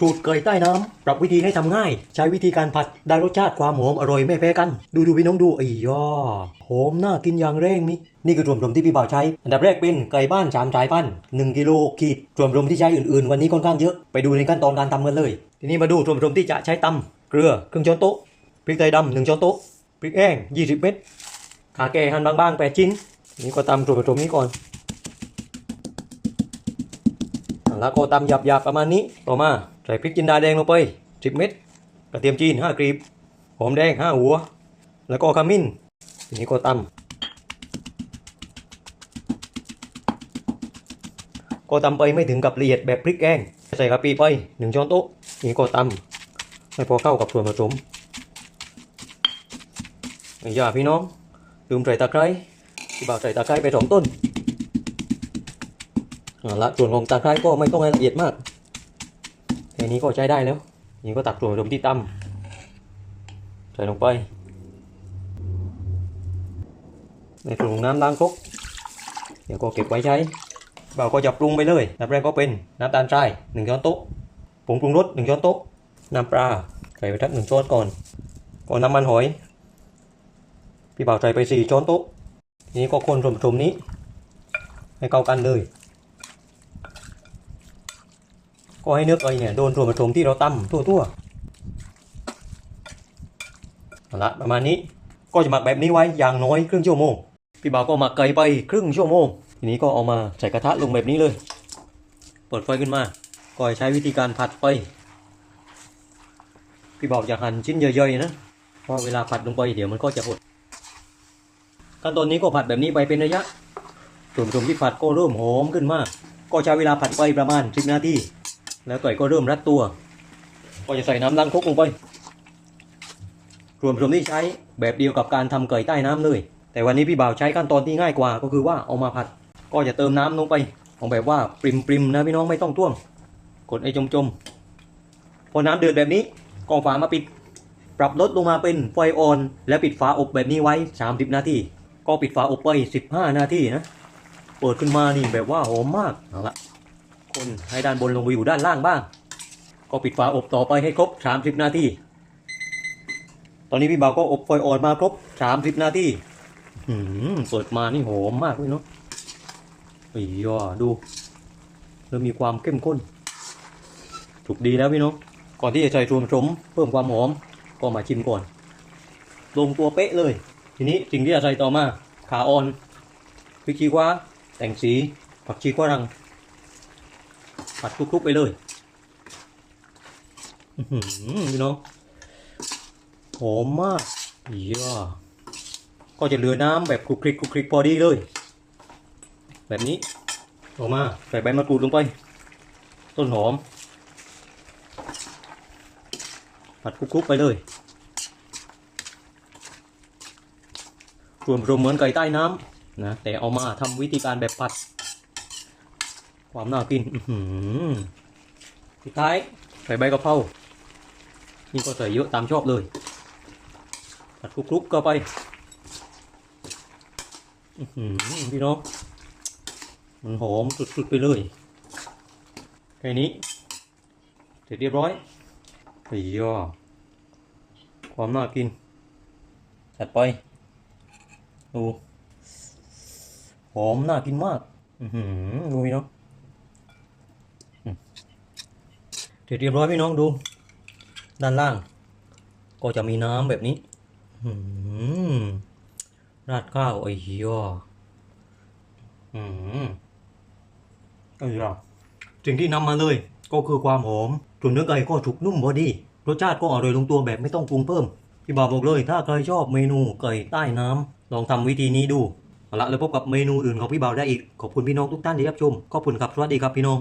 สูตรเกยใต้น้ำปรับวิธีให้ทำง่าย ใช้วิธีการผัดได้รสชาติความหอมอร่อยไม่แพ้กัน ดูดูพี่น้องดูไอ้ย่อหอมน่ากินอย่างแรงนี่นี่คือส่วนผสมที่พี่บ่าวใช้ อันดับแรกเป็นไก่บ้านสามสายพันธุ์หนึ่งกิโลขีดส่วนผสมที่ใช้อื่นๆ วันนี้ค่อนข้างเยอะไปดูในขั้นตอนการทำกันเลย ทีนี้มาดูส่วนผสมที่จะใช้ตำเกลือครึ่งช้อนโต๊ะพริกไทยดำหนึ่งช้อนโต๊ะพริกแห้ง20เม็ดขาแก่หั่นบางๆ8ชิ้น นี่ก็ตำส่วนผสมนี้ก่อน แล้วก็ตำหยาบๆประมาณนี้ ต่อมาใส่พริกจินดาแดงลงไป 10 เม็ด กระเทียมจีน5กรีบ หอมแดง 5 หัว แล้วก็ขมิ้น ทีนี้ก็ตำ ก็ตำไปไม่ถึงกับละเอียดแบบพริกแกง ใส่กะปิไป 1 ช้อนโต๊ะ ทีนี้ก็ตำให้พอเข้ากับส่วนผสมอย่าพี่น้องลืมใส่ตะไคร้ที่บ่าวใส่ตะไคร้ไปสองต้น ละส่วนของตะไคร้ก็ไม่ต้องให้ละเอียดมากแค่นี้ก็ใช้ได้แล้วนี่ก็ตักส่วนผสมที่ตำใส่ลงไป ในส่วนของน้ำล้างครกเดี๋ยวก็เก็บไว้ใช้บ่าวก็จะปรุงไปเลยน้ำแรกก็เป็นน้ำตาลทรายหนึ่งช้อนโต๊ะผงปรุงรสหนึ่งช้อนโต๊ะน้ำปลาใส่ไปทักหนึ่งช้อนก่อนก่อนน้ำมันหอย พี่บ่าวใส่ไปสี่ช้อนโต๊ะทีนี้ก็คนส่วนผสมนี้ ให้เข้ากันเลย ก็ให้เนื้อไก่เนี่ยโดนส่วผสมที่เราตำทั่วๆเอาละประมาณนี้ก็จะหมักแบบนี้ไว้อย่างน้อยครึ่งชั่วโมง พี่บ่าวก็หมักไก่ไปครึ่งชั่วโมง ทีนี้ก็เอามาใส่กระทะลงแบบนี้เลย เปิดไฟขึ้นมา ก็ใช้วิธีการผัดไป พี่บ่าวจะหั่นชิ้นย่อยๆนะ เพราะเวลาผัดลงไปเดี๋ยวมันก็จะหด ขั้นตอนนี้ก็ผัดแบบนี้ไปเป็นระยะส่วนผสมที่ผัดก็เริ่มหอมขึ้นมาก ก็ใช้เวลาผัดไปประมาณ 10 นาที แล้วไก่ก็เริ่มรัดตัว ก็จะใส่น้ำล้างครกลงไปส่วนผสมที่ใช้แบบเดียวกับการทำไก่ใต้น้ำเลย แต่วันนี้พี่บ่าวใช้ขั้นตอนที่ง่ายกว่าก็คือว่าเอามาผัด ก็จะเติมน้ำลงไปเอาแบบว่าปริมๆนะพี่น้องไม่ต้องท่วม กดไอ้จมๆพอน้ำเดือดแบบนี้ก็เอาฝามาปิด ปรับลดลงมาเป็นไฟอ่อน แล้วปิดฝาอบแบบนี้ไว้ 30 นาทีก็ปิดฝาอบไป 15 นาทีนะเปิดขึ้นมานี่แบบว่าหอมมากเอาละ คนให้ด้านบนลงไปอยู่ด้านล่างบ้าง ก็ปิดฝาอบต่อไปให้ครบ 30 นาที ตอนนี้พี่บ่าวก็อบไฟอ่อนมาครบ 30 นาทีหืมเปิดมานี่หอมมากเลยเนาะอ้ยอดูเริ่มมีความเข้มข้น ถูกดีแล้วพี่น้อง ก่อนที่จะใส่ส่วนผสมเพิ่มความหอม ก็มาชิมก่อน ลงตัวเป๊ะเลย ทีนี้สิ่งที่จะใส่ต่อมา ขาอ่อนพริกชี้ฟ้าแต่งสีผักชีฝรั่ง ผัดคลุกๆไปเลยหืมพี่น้องหอมมากเยี่ยก็จะเหลือน้ำแบบคลุกคลิกคลุกคลิกพอดีเลย แบบนี้ออกมาใส่ใบมะกรูดลงไป ต้นหอม ผัดคลุกๆไปเลยส่วนผสมเหมือนไก่ใต้น้ำนะแต่เอามาทำวิธีการแบบผัด ความน่ากินสุดท้ายใส่ใบกะเพรานี่ก็ใส่เยอะตามชอบเลยผัดคลุกๆก็ไปอือหือพี่น้องมันหอมสุดๆไปเลยแค่นี้ เสร็จเรียบร้อยไอ้ยอความน่ากินจัดไปดูหอมน่ากินมาก อือหือดูพี่น้อง เสร็จเรียบร้อยพี่น้องดู ด้านล่าง ก็จะมีน้ำแบบนี้ราดข้าวไอ้เหี้ยอืมไอ้ยสิ่งที่นำมาเลย ก็คือความหอมส่วนเนื้อไก่ก็ถูกนุ่มพอดีรสชาติก็อร่อยลงตัวแบบไม่ต้องปรุงเพิ่ม พี่บ่าวบอกเลย ถ้าใครชอบเมนูไก่ใต้น้ำลองทำวิธีนี้ดูเอาละแล้วพบกับเมนูอื่นของพี่บ่าวได้อีกขอบคุณพี่น้องทุกท่านที่รับชมขอบคุณครับสวัสดีครับพี่น้อง